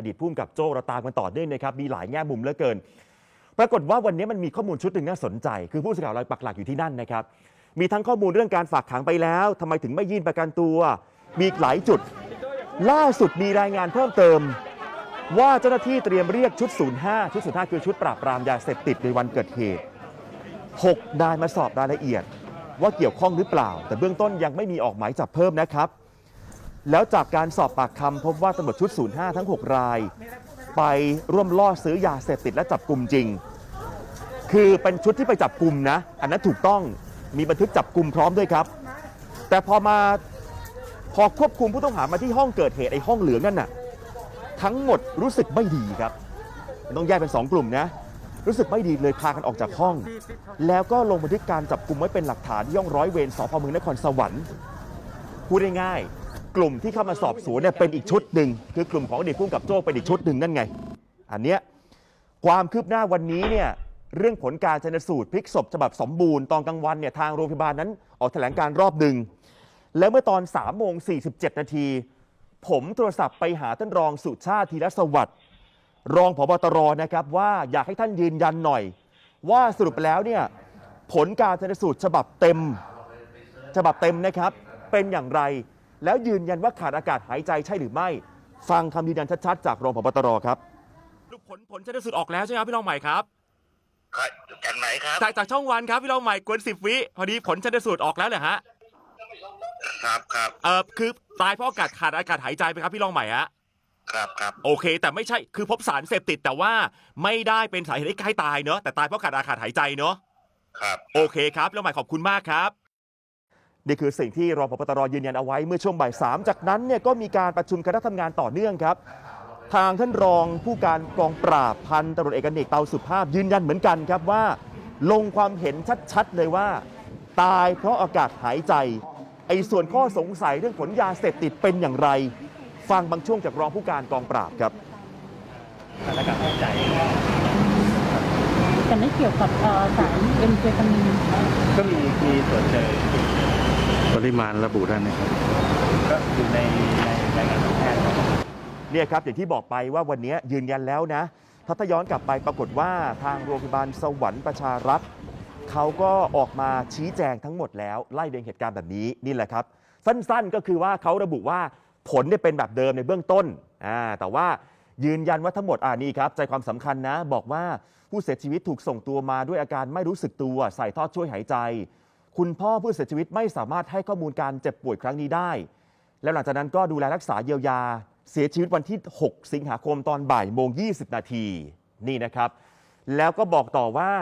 อดีตผู้กำกับโจ้เราตามกันต่อเนื่องนะครับมีหลายแง่มุมเหลือเกิน ปรากฏว่าวันนี้มันมีข้อมูลชุดหนึ่งน่าสนใจ คือผู้สื่อข่าวเราปักหลักอยู่ที่นั่นนะครับมีทั้งข้อมูลเรื่องการฝากขังไปแล้วทำไมถึงไม่ยื่นประกันตัว มีอีกหลายจุด ล่าสุดมีรายงานเพิ่มเติม ว่าเจ้าหน้าที่เตรียมเรียกชุด 05 ชุด 05 คือชุดปราบปรามยาเสพติดในวันเกิดเหตุ6นายมาสอบรายละเอียด ว่าเกี่ยวข้องหรือเปล่า แต่เบื้องต้นยังไม่มีออกหมายจับเพิ่มนะครับ แล้วจากการสอบปากคำพบว่าตำรวจชุด 05 ทั้ง 6 ราย ไปร่วมล่อซื้อยาเสพติดและจับกลุ่มจริง คือเป็นชุดที่ไปจับกลุ่มนะ อันนั้นถูกต้องมีบันทึกจับกลุ่มพร้อมด้วยครับ แต่พอมาพอควบคุมผู้ต้องหามาที่ห้องเกิดเหตุไอ้ห้องเหลืองนั่นน่ะทั้งหมดรู้สึกไม่ดีครับ ต้องแยกเป็นสองกลุ่มนะ รู้สึกไม่ดีเลยพากันออกจากห้อง แล้วก็ลงบันทึกการจับกลุ่มไว้เป็นหลักฐานที่ย่องร้อยเวรสพเมืองนครสวรรค์พูดง่ายๆ กลุ่มที่เข้ามาสอบสวนเนี่ยเป็นอีกชุดหนึ่งคือกลุ่มของอดีตผู้กำกับโจ้เป็นอีกชุดหนึ่งนั่นไง อันเนี้ยความคืบหน้าวันนี้เนี่ยเรื่องผลการชนสูตรพลิกศพฉบับสมบูรณ์ตอนกลางวันเนี่ยทางโรงพยาบาลนั้นออกแถลงการรอบหนึ่งแล้วเมื่อตอน3โมง47นาที ผมโทรศัพท์ไปหาท่านรองสุชาติธีรสวัสดิ์รองผบตรนะครับว่าอยากให้ท่านยืนยันหน่อย ว่าสรุปแล้วเนี่ยผลการชนสูตรฉบับเต็ม ฉบับเต็มนะครับเป็นอย่างไร แล้วยืนยันว่าขาดอากาศหายใจใช่หรือไม่ ฟังคำยืนยันชัดๆ จากรองผบตรครับผลผลชนสูตรออกแล้วใช่ไหมครับพี่รองใหม่ครับครับจากไหนครับจากจากช่องวันครับพี่รองใหม่กวนสิบวิพอดีผลชนสูตรออกแล้วเหรอฮะครับครับเออคือตายเพราะอากาศขาดอากาศหายใจไหมครับพี่รองใหม่ฮะครับครับโอเค แต่ไม่ใช่คือพบสารเสพติดแต่ว่าไม่ได้เป็นสาเหตุให้ให้ตายเนอะแต่ตายเพราะขาดอากาศหายใจเนอะครับโอเคครับพี่รองใหม่ขอบคุณมากครับ นี่คือสิ่งที่รองพบตรยืนยันเอาไว้เมื่อช่วงบ่ายสามจากนั้นเนี่ยก็มีการประชุมคณะทำงานต่อเนื่องครับ ทางท่านรองผู้การกองปราบพันตำรวจเอกอเนกเตาสุภาพยืนยันเหมือนกันครับว่า ลงความเห็นชัดๆเลยว่า ตายเพราะอากาศหายใจไอ้ส่วนข้อสงสัยเรื่องผลยาเสพติดเป็นอย่างไร ฟังบางช่วงจากรองผู้การกองปราบครับแต่ไม่เกี่ยวกับเอ่อสารเอ็มเจตามีนก็มีมีตรวจเจอป ริมาณระบุได้ไหมครับก็อยู่ในในรายงานของแพทย์ครับเนี่ยครับอย่างที่บอกไปว่าวันนี้ยืนยันแล้วนะ ถ้าถ้าย้อนกลับไปปรากฏว่าทางโรงพยาบาลสวรรค์ประชารัฐเขาก็ออกมาชี้แจงทั้งหมดแล้ว ไล่เรียงเหตุการณ์แบบนี้นี่แหละครับ สั้นๆก็คือว่าเขาระบุว่าผลเนี่ยเป็นแบบเดิมในเบื้องต้นอ่าแต่ว่ายืนยันว่าทั้งหมดอ่านี่ครับ ใจความสำคัญนะ บอกว่าผู้เสียชีวิตถูกส่งตัวมาด้วยอาการไม่รู้สึกตัว ใส่ท่อช่วยหายใจ คุณพ่อผู้เสียชีวิตไม่สามารถให้ข้อมูลการเจ็บป่วยครั้งนี้ได้ แล้วหลังจากนั้นก็ดูแลรักษาเยียวยา เสียชีวิตวันที่ 6 สิงหาคมตอนบ่ายโมง 20 นาทีนี่นะครับ แล้วก็บอกต่อว่า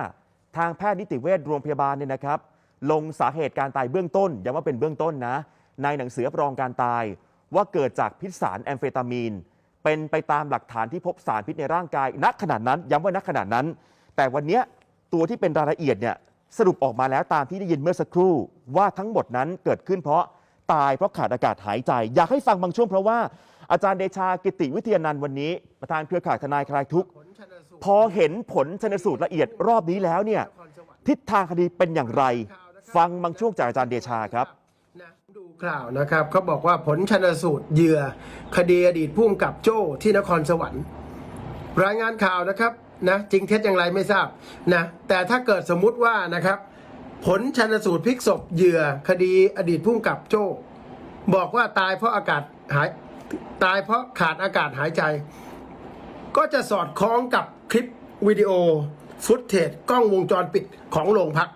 ทางแพทย์นิติเวชโรงพยาบาลเนี่ยนะครับ ลงสาเหตุการตายเบื้องต้นย้ำว่าเป็นเบื้องต้นนะ ในหนังสือรับรองการตาย ว่าเกิดจากพิษสารแอมเฟตามีน เป็นไปตามหลักฐานที่พบสารพิษในร่างกายณขนาดนั้น ย้ำว่าณขนาดนั้น แต่วันเนี้ยตัวที่เป็นรายละเอียดเนี่ย สรุปออกมาแล้วตามที่ได้ยินเมื่อสักครู่ว่าทั้งหมดนั้นเกิดขึ้นเพราะตายเพราะขาดอากาศหายใจ อยากให้ฟังบางช่วงเพราะว่าอาจารย์เดชากิติวิทยานันท์วันนี้ ประธานเครือข่ายทนายคลายทุกข์พอเห็นผลชนสูตรละเอียดรอบนี้แล้วเนี่ยทิศทางคดีเป็นอย่างไร ฟังบางช่วงจากอาจารย์เดชาครับดูข่าวนะครับเขาบอกว่าผลชนสูตรเหยื่อ คดีอดีตผู้กำกับโจ้ที่นครสวรรค์ รายงานข่าวนะครับ นะจริงเท็จอย่างไรไม่ทราบนะแต่ถ้าเกิดสมมุติว่านะครับ ผลชนสูตรพลิกศพเหยื่อคดีอดีตผู้กำกับโจ้บอกว่าตายเพราะอากาศหายตายเพราะขาดอากาศหายใจ ก็จะสอดคล้องกับคลิปวิดีโอฟุตเทจกล้องวงจรปิดของโรงพัก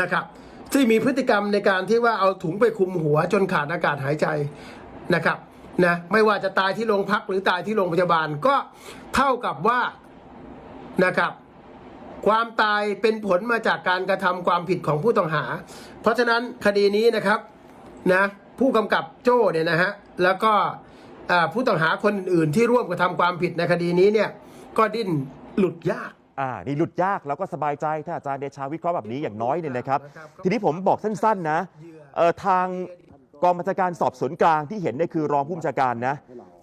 นะครับที่มีพฤติกรรมในการที่ว่าเอาถุงไปคลุมหัวจนขาดอากาศหายใจนะครับนะไม่ว่าจะตายที่โรงพักหรือตายที่โรงพยาบาลก็เท่ากับว่า นะครับ ความตายเป็นผลมาจากการกระทำความผิดของผู้ต้องหา เพราะฉะนั้นคดีนี้นะครับนะผู้กำกับโจ้เนี่ยนะฮะแล้วก็อ่าผู้ต้องหาคนอื่นๆที่ร่วมกระทำความผิดในคดีนี้เนี่ยก็ดิ้นหลุดยากอ่านี่หลุดยากแล้วก็สบายใจถ้าอาจารย์เดชาวิเคราะห์แบบนี้อย่างน้อยเนี่ยนะครับ ทีนี้ผมบอกสั้นๆนะเออทางกองบัญชาการสอบสวนกลางที่เห็นเนี่ยคือรองผู้บัญชาการนะ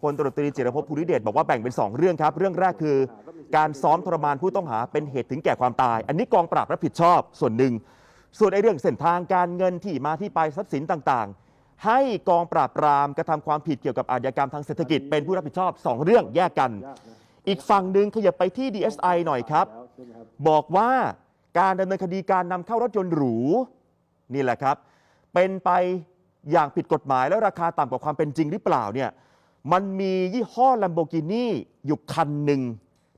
พลตำรวจตรีจิรภพภูริเดชบอกว่าแบ่งเป็น 2 เรื่องครับ เรื่องแรกคือ การซ้อมทรมานผู้ต้องหาเป็นเหตุถึงแก่ความตาย อันนี้กองปราบรับผิดชอบส่วนหนึ่ง ส่วนไอ้เรื่องเส้นทางการเงินที่มาที่ไปทรัพย์สินต่างๆ ให้กองปราบปรามกระทำความผิดเกี่ยวกับอาชญากรรมทางเศรษฐกิจเป็นผู้รับผิดชอบ 2 เรื่องแยกกัน อีกฝั่งหนึ่งขยับไปที่ DSI หน่อยครับ บอกว่าการดำเนินคดีการนำเข้ารถยนต์หรูนี่แหละครับ เป็นไปอย่างผิดกฎหมายแล้วราคาต่ำกว่าความเป็นจริงหรือเปล่าเนี่ยมันมียี่ห้อ Lamborghini อยู่คันหนึ่ง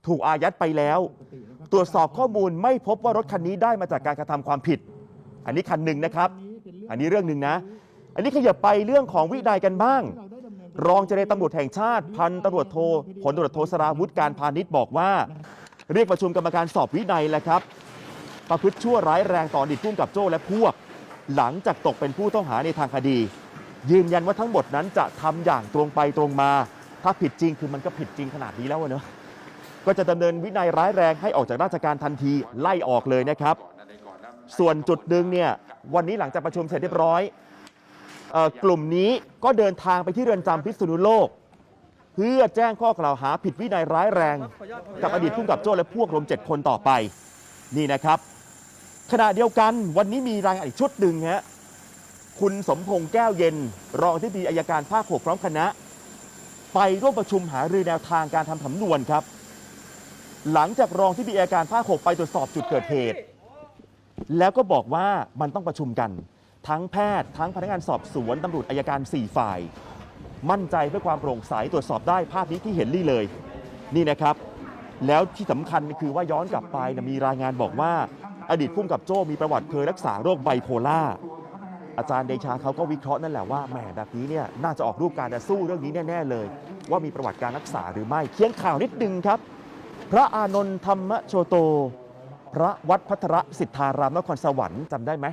ถูกอายัดไปแล้ว ตรวจสอบข้อมูลไม่พบว่ารถคันนี้ได้มาจากการกระทำความผิด อันนี้คันหนึ่งนะครับ อันนี้เรื่องหนึ่งนะ อันนี้ขยับไปเรื่องของวินัยกันบ้าง รองเจรตำรวจแห่งชาติ พันตำรวจโทผลตำรวจโทสราวุฒิการพาณิชย์บอกว่า เรียกประชุมกรรมการสอบวินัยแล้วครับ ประพฤติชั่วร้ายแรงต่ออดีตผู้กำกับโจ้และพวก หลังจากตกเป็นผู้ต้องหาในทางคดี ยืนยันว่าทั้งหมดนั้นจะทำอย่างตรงไปตรงมา ถ้าผิดจริงคือมันก็ผิดจริงขนาดนี้แล้วเนอะ ก็จะดำเนินวินัยร้ายแรงให้ออกจากราชการทันทีไล่ออกเลยนะครับ ส่วนจุดหนึ่งเนี่ยวันนี้หลังจากประชุมเสร็จเรียบร้อยออกลุ่มนี้ก็เดินทางไปที่เรือนจำพิษณุโลก เพื่อแจ้งข้อกล่าวหาผิดวินัยร้ายแรง กับอดีตผู้กำกับโจ้และพวกรวม 7 คนต่อไปนี่นะครับ ขณะเดียวกันวันนี้มีรายงานอีกชุดหนึ่งฮะคุณสมพงษ์แก้วเย็น รองที่ดีอายการภาคหกพร้อมคณะ ไปร่วมประชุมหารือแนวทางการทำสำนวนครับ หลังจากรองที่ดีอาการภาคหกไปตรวจสอบจุดเกิดเหตุ แล้วก็บอกว่ามันต้องประชุมกัน ทั้งแพทย์ทั้งพนักงานสอบสวนตำรวจอายการ 4 ฝ่าย มั่นใจเพื่อความโปร่งใสตรวจสอบได้ภาพนี้ที่เห็นนี่เลย นี่นะครับ แล้วที่สำคัญคือว่าย้อนกลับไปนะมีรายงานบอกว่า อดีตผู้กำกับโจ้มีประวัติเคยรักษาโรคไบโพล่าอาจารย์เดชาเขาก็วิเคราะห์นั่นแหละว่าแหมแบบนี้เนี่ยน่าจะออกรูปการจะสู้เรื่องนี้แน่ ๆ เลย ว่ามีประวัติการรักษาหรือไม่เคียงข่าวนิดนึงครับ พระอานนท์ธรรมโชโต พระวัดพัทรสิทธารามนครสวรรค์จำได้ไหม